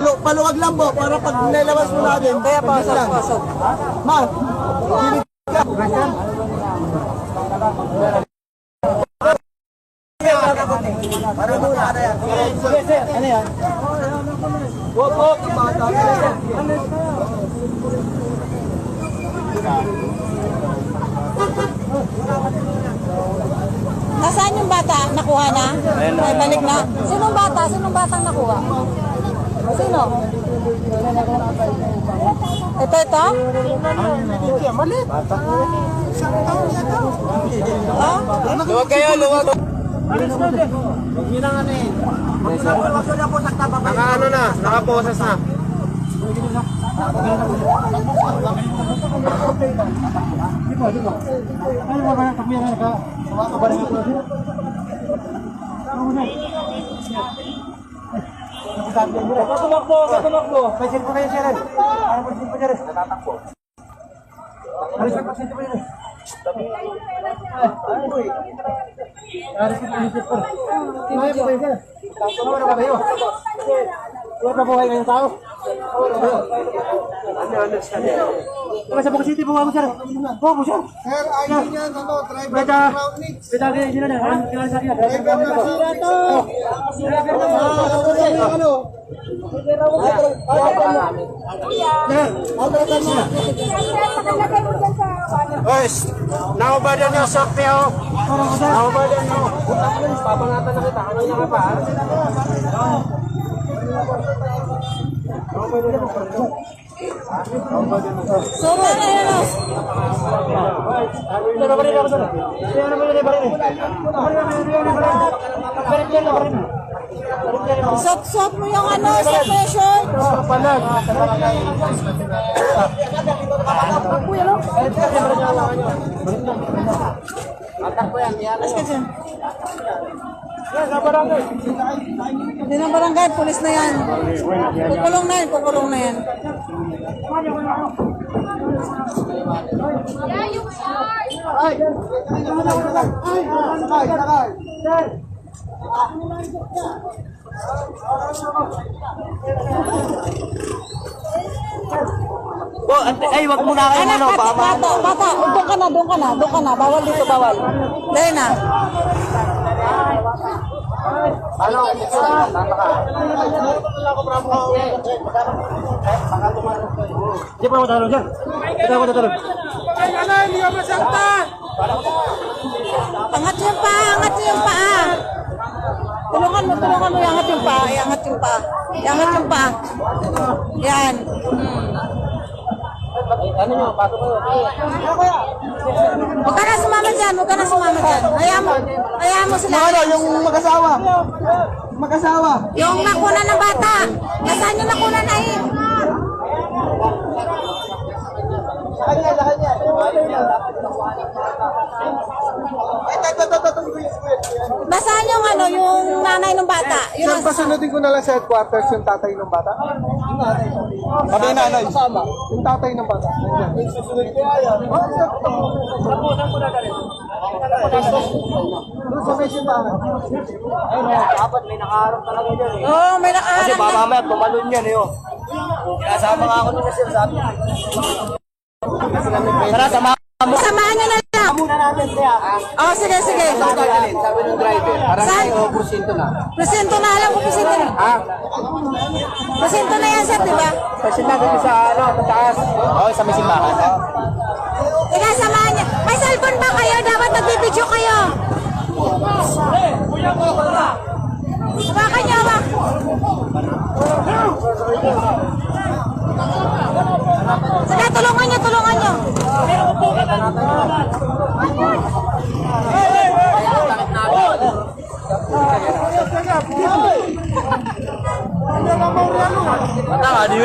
Lu- Paluwag lang po para pag nilabas mo natin. Kaya pasok, pasok. Ma, kinig ka. Para mo na yan. Sige, sir. Ano yan? Wop, wop. Bata. Nasaan yung bata? Nakuha na? Ay, balik na. Sinong bata? Sinong batang nakuha? Sino? Ito, ito? Malit. Ha? Luwag kayo, luwag. Naka ano na, nakaposas na. Tumakbo, tumakbo. Pasin po kayo, sir. Ano pasin po, sir? Natatakbo. Ano sir, pasin po yun? Ano sir, pasin po. Tumayo po kayo, sir. Tumayo na ba kayo? Tumayo na po kayo ngayong tao? Ano sa Bukit City po ako, sir. Po po, sir. Sir, ayun yan, ano, driver Beta, ground needs. beta sila na. Ano kailangan sa akin? Driver ng sira to. Ano? Oy, naubadan nyo, Sophie, oh. Naubadan nyo. Papangatan na kita, ano na ka pa? So, ano yun? oh? Sir, balik ako, sir. Sir, ano ba yun, balik? Balik yan, yung yung. Hindi na barangay, pulis na yan. Kukulong na yan, kukulong na yan. Sakay, sakay. Oh, ay, wag mo na kayo, ano, bata, bata, bata, doon ka na, doon ka na, doon ka na, bawal dito, bawal. Dahil na. Di pa ako talong dyan. Di pa ako talong. Angat yung paa, angat yung paa. Tulungan mo, tulungan mo, iangat yung paa, iangat yung paa. Iangat yung paa. Yan. Hmm. Ano nyo, pasok kayo. Huwag ka na sumama dyan, huwag ka na sumama dyan. Hayaan mo, hayaan mo sila. Ano, yung mag-asawa. Mag-asawa. Yung nakuna ng bata. Nasaan yung nakuna na eh? Kanya, kanya. Ay, ito, ito, ito, ito, ito. Nasaan yung ano, yung nanay ng bata? Yun Sir, ang pasunodin ko na lang sa headquarters yung tatay ng bata. Yung tatay. Kami nanay. Yung tatay ng bata. Susunod ko yan. Oh, sir. Doon sa may simbahan. Dapat may nakaharap talaga dyan, eh. Oo, oh, may Kasi nakaharap baka na. mamaya tumalon yan, eh, oh. Kinasama nga ako nung sir, sabi. Tara, sama Samahan nyo na lang. muna natin, kaya. Oh, sige, sige. Sabi ng driver, kayo, porsyento na. Presento na alam ko, presento na. Ha? Presento na yan, sir, di ba? Kasi natin sa, ano, taas. Oo, sa may simbahan. Teka, samahan niya. May cellphone ba kayo? Dapat nagbibideo kayo. Hawakan niyo, hawak. Sige, tulungan niyo, tulungan niyo. Mantap. Ada nomornya lu. Ada di